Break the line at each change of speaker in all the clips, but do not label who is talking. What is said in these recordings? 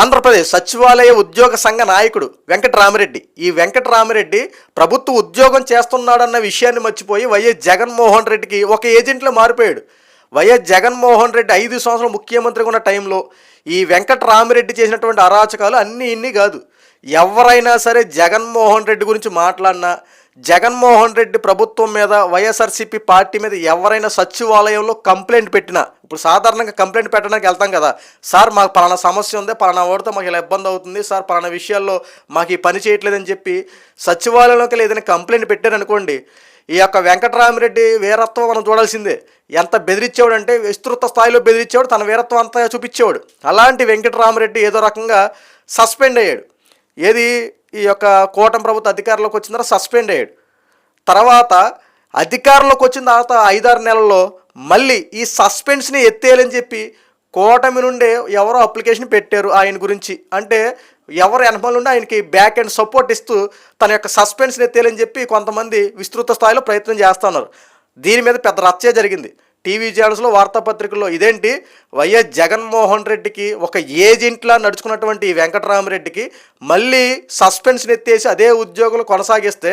ఆంధ్రప్రదేశ్ సచివాలయ ఉద్యోగ సంఘ నాయకుడు వెంకటరామిరెడ్డి. ఈ వెంకటరామిరెడ్డి ప్రభుత్వ ఉద్యోగం చేస్తున్నాడన్న విషయాన్ని మర్చిపోయి వైఎస్ జగన్మోహన్ రెడ్డికి ఒక ఏజెంట్లో మారిపోయాడు. వైఎస్ జగన్మోహన్ రెడ్డి ఐదు సంవత్సరాలు ముఖ్యమంత్రిగా ఉన్న టైంలో ఈ వెంకటరామిరెడ్డి చేసినటువంటి అరాచకాలు అన్నీ ఇన్ని కాదు. ఎవరైనా సరే జగన్మోహన్ రెడ్డి గురించి మాట్లాడినా జగన్మోహన్ రెడ్డి ప్రభుత్వం మీద వైఎస్ఆర్సీపీ పార్టీ మీద ఎవరైనా సచివాలయంలో కంప్లైంట్ పెట్టినా ఇప్పుడు సాధారణంగా కంప్లైంట్ పెట్టడానికి వెళ్తాం కదా సార్ మాకు పలానా సమస్య ఉంది పలానా ఓడితో మాకు ఇలా ఇబ్బంది అవుతుంది సార్ పలానా విషయాల్లో మాకు ఈ పని చేయట్లేదని చెప్పి సచివాలయంలోకి ఏదైనా కంప్లైంట్ పెట్టారనుకోండి ఈ యొక్క వెంకటరామిరెడ్డి వీరత్వం మనం చూడాల్సిందే. ఎంత బెదిరించేవాడు అంటే విస్తృత స్థాయిలో బెదిరించేవాడు తన వీరత్వం అంతా చూపించేవాడు. అలాంటి వెంకటరామిరెడ్డి ఏదో రకంగా సస్పెండ్ అయ్యాడు. ఏది ఈ యొక్క కూటమి ప్రభుత్వ అధికారంలోకి వచ్చిన తర్వాత సస్పెండ్ అయ్యాడు. తర్వాత అధికారంలోకి వచ్చిన తర్వాత ఐదారు నెలల్లో మళ్ళీ ఈ సస్పెన్స్ని ఎత్తేయాలని చెప్పి కూటమి నుండే ఎవరో అప్లికేషన్ పెట్టారు ఆయన గురించి. అంటే ఎవరు వెనకాల నుండి ఆయనకి బ్యాక్ అండ్ సపోర్ట్ ఇస్తూ తన యొక్క సస్పెన్స్ని ఎత్తేయాలని చెప్పి కొంతమంది విస్తృత స్థాయిలో ప్రయత్నం చేస్తున్నారు. దీని మీద పెద్ద రచ్చే జరిగింది. టీవీ ఛానల్స్లో వార్తాపత్రికల్లో ఇదేంటి? వైఎస్ జగన్మోహన్ రెడ్డికి ఒక ఏజెంట్లా నడుచుకున్నటువంటి ఈ వెంకటరామరెడ్డికి మళ్ళీ సస్పెన్షన్ ఎత్తేసి అదే ఉద్యోగులు కొనసాగిస్తే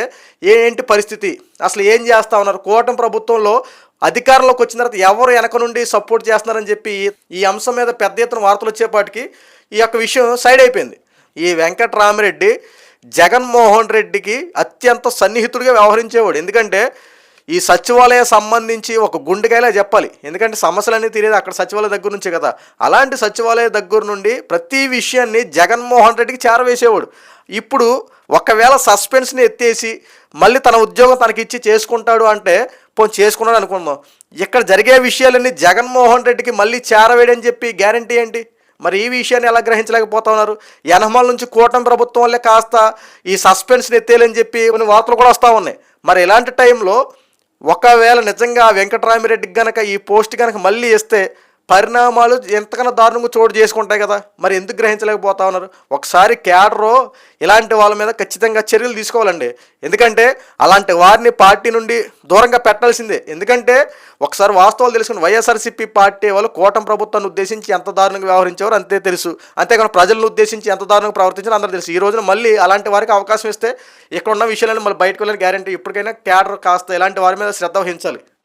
ఏంటి పరిస్థితి? అసలు ఏం చేస్తా ఉన్నారు? కూటమి ప్రభుత్వంలో అధికారంలోకి వచ్చిన తర్వాత ఎవరు వెనక నుండి సపోర్ట్ చేస్తున్నారని చెప్పి ఈ అంశం మీద పెద్ద ఎత్తున వార్తలు వచ్చేపాటికి ఈ యొక్క విషయం సైడ్ అయిపోయింది. ఈ వెంకటరామరెడ్డి జగన్మోహన్ రెడ్డికి అత్యంత సన్నిహితుడిగా వ్యవహరించేవాడు. ఎందుకంటే ఈ సచివాలయం సంబంధించి ఒక గుండెకాయలా చెప్పాలి. ఎందుకంటే సమస్యలన్నీ తీరేది అక్కడ సచివాలయ దగ్గర నుంచే కదా. అలాంటి సచివాలయ దగ్గర నుండి ప్రతి విషయాన్ని జగన్మోహన్ రెడ్డికి చేరవేసేవాడు. ఇప్పుడు ఒకవేళ సస్పెన్స్ని ఎత్తేసి మళ్ళీ తన ఉద్యోగం తనకి ఇచ్చి చేసుకుంటాడు అంటే పోనీ చేసుకున్నాడు అనుకుందాం. ఇక్కడ జరిగే విషయాలన్నీ జగన్మోహన్ రెడ్డికి మళ్ళీ చేరవేయడని చెప్పి గ్యారంటీ ఏంటి? మరి ఈ విషయాన్ని ఎలా గ్రహించలేకపోతా ఉన్నారు? ఎనమల నుంచి కూటమి ప్రభుత్వం వల్లే కాస్త ఈ సస్పెన్స్ని ఎత్తేయాలని చెప్పి కొన్ని వార్తలు కూడా వస్తూ ఉన్నాయి. మరి ఇలాంటి టైంలో ఒకవేళ నిజంగా వెంకటరామిరెడ్డికి గనక ఈ పోస్ట్ కనుక మళ్ళీ ఇస్తే పరిణామాలు ఎంతకన్నా దారుణంగా చోటు చేసుకుంటాయి కదా. మరి ఎందుకు గ్రహించలేకపోతా ఉన్నారు? ఒకసారి క్యాడరు ఇలాంటి వాళ్ళ మీద ఖచ్చితంగా చర్యలు తీసుకోవాలండి. ఎందుకంటే అలాంటి వారిని పార్టీ నుండి దూరంగా పెట్టాల్సిందే. ఎందుకంటే ఒకసారి వాస్తవాలు తెలుసుకుని వైఎస్ఆర్సీపీ పార్టీ వాళ్ళు కూటమి ప్రభుత్వాన్ని ఉద్దేశించి ఎంత దారుణంగా వ్యవహరించారో అంతే తెలుసు. అంతేకాని ప్రజలను ఉద్దేశించి ఎంత దారుణంగా ప్రవర్తించారో అందరూ తెలుసు. ఈ రోజున మళ్ళీ అలాంటి వారికి అవకాశం ఇస్తే ఇక్కడ ఉన్న విషయాలను మళ్ళీ బయటకు వెళ్ళని గ్యారంటీ ఇప్పటికైనా క్యాడర్ కాస్త ఇలాంటి వారి మీద శ్రద్ధ వహించాలి.